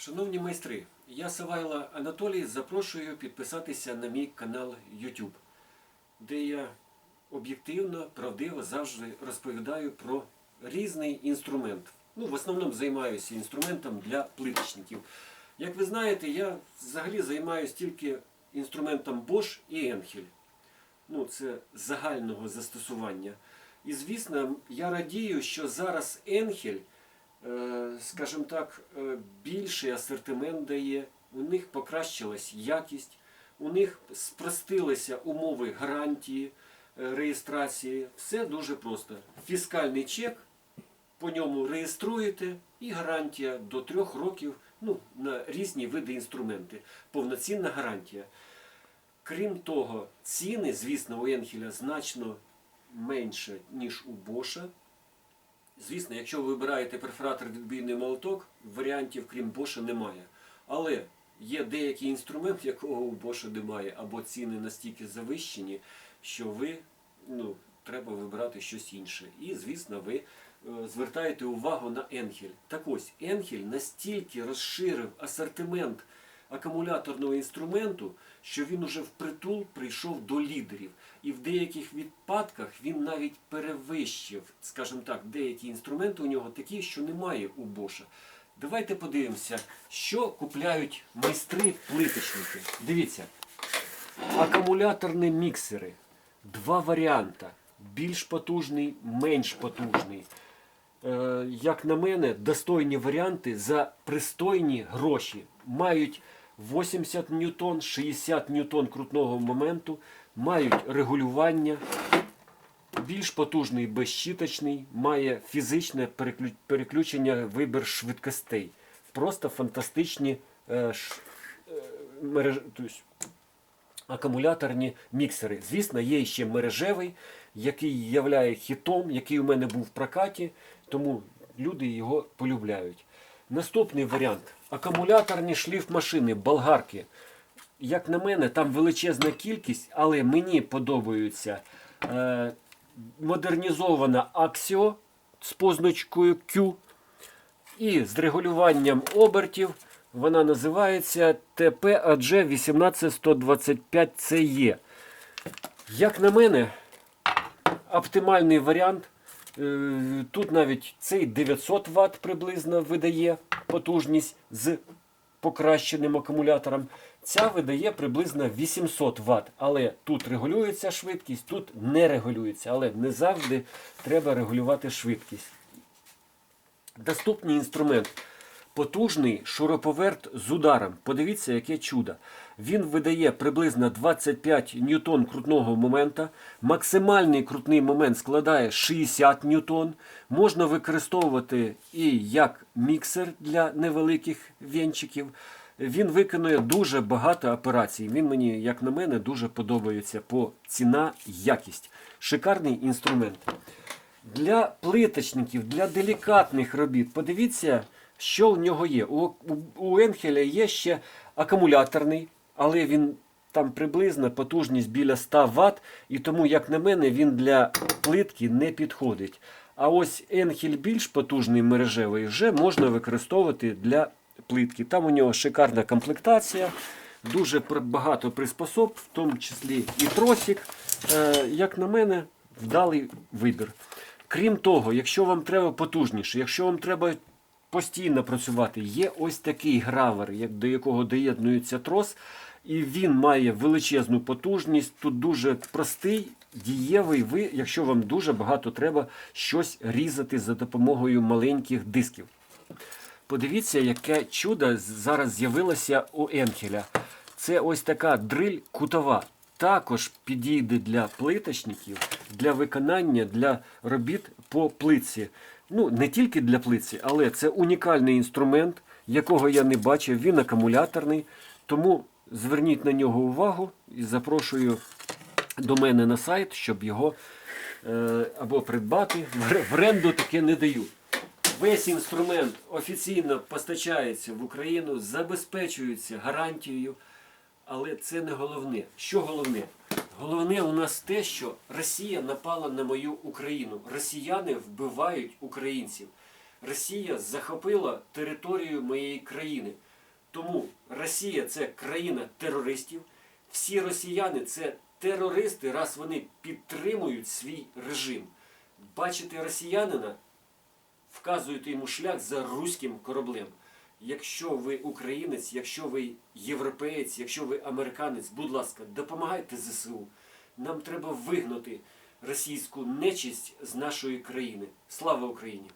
Шановні майстри, я Савайло Анатолій запрошую підписатися на мій канал YouTube, де я об'єктивно, правдиво завжди розповідаю про різний інструмент. Ну, в основному займаюся інструментом для плиточників. Як ви знаєте, я взагалі займаюся тільки інструментом Bosch і Enhel. Ну, це загального застосування. І звісно, я радію, що зараз Enhel скажімо так, е, більший асортимент дає, у них покращилась якість, у них спростилися умови гарантії е, реєстрації. Все дуже просто. Фіскальний чек, по ньому реєструєте і гарантія до трьох років ну, на різні види інструменти. Повноцінна гарантія. Крім того, ціни, звісно, у Енхеля значно менше, ніж у Боша. Звісно, якщо ви вибираєте перфоратор відбійний молоток, варіантів крім Боша немає. Але є деякий інструмент, якого у Боша немає, або ціни настільки завищені, що ви ну, треба вибирати щось інше. І, звісно, ви е, звертаєте увагу на Енхель. Так ось, Енхель настільки розширив асортимент акумуляторного інструменту, що він уже впритул прийшов до лідерів. І в деяких випадках він навіть перевищив, скажімо так, деякі інструменти у нього такі, що немає у Боша. Давайте подивимося, що купляють майстри-плиточники. Дивіться, акумуляторні міксери. Два варіанти. Більш потужний, менш потужний. Е, як на мене, достойні варіанти за пристойні гроші. Мають 80 ньютон, 60 ньютон крутного моменту, мають регулювання. Більш потужний безщіточний, має фізичне переключення вибір швидкостей. Просто фантастичні е, ш, е, мереж, тобто, акумуляторні міксери. Звісно, є ще мережевий, який являє хітом, який у мене був в прокаті, тому люди його полюбляють. Наступний варіант акумуляторні шліфмашини, болгарки. Як на мене, там величезна кількість, але мені подобаються е, модернізована Axio з позначкою Q і з регулюванням обертів. Вона називається TPAG 18125CE. Як на мене, оптимальний варіант. Е, Тут навіть цей 900 Вт приблизно видає потужність з покращеним акумулятором. Ця видає приблизно 800 Вт. Але тут регулюється швидкість, тут не регулюється. Але не завжди треба регулювати швидкість. Доступний інструмент. Потужний шуруповерт з ударом. Подивіться, яке чудо. Він видає приблизно 25 ньютон крутного момента. Максимальний крутний момент складає 60 ньютон. Можна використовувати і як міксер для невеликих венчиків. Він виконує дуже багато операцій. Він мені, як на мене, дуже подобається по ціна, якість. Шикарний інструмент. Для плиточників, для делікатних робіт, подивіться, що в нього є. У, у, Енхеля є ще акумуляторний, але він там приблизно потужність біля 100 Вт, і тому, як на мене, він для плитки не підходить. А ось Енхель більш потужний мережевий вже можна використовувати для плитки. Там у нього шикарна комплектація, дуже багато приспособ, в тому числі і тросик. Е, як на мене, вдалий вибір. Крім того, якщо вам треба потужніше, якщо вам треба постійно працювати, є ось такий гравер, як, до якого доєднується трос, і він має величезну потужність. Тут дуже простий, дієвий, ви, якщо вам дуже багато треба щось різати за допомогою маленьких дисків. Подивіться, яке чудо зараз з'явилося у Енхеля. Це ось така дриль кутова. Також підійде для плиточників, для виконання, для робіт по плитці. Ну, не тільки для плитці, але це унікальний інструмент, якого я не бачив. Він акумуляторний. Тому зверніть на нього увагу і запрошую до мене на сайт, щоб його е, або придбати. В оренду таке не даю. Весь інструмент офіційно постачається в Україну, забезпечується гарантією, але це не головне. Що головне? Головне у нас те, що Росія напала на мою Україну. Росіяни вбивають українців. Росія захопила територію моєї країни. Тому Росія це країна терористів. Всі росіяни це терористи, раз вони підтримують свій режим. Бачите росіянина, вказуєте йому шлях за руським кораблем. Якщо ви українець, якщо ви європеєць, якщо ви американець, будь ласка, допомагайте ЗСУ. Нам треба вигнати російську нечисть з нашої країни. Слава Україні!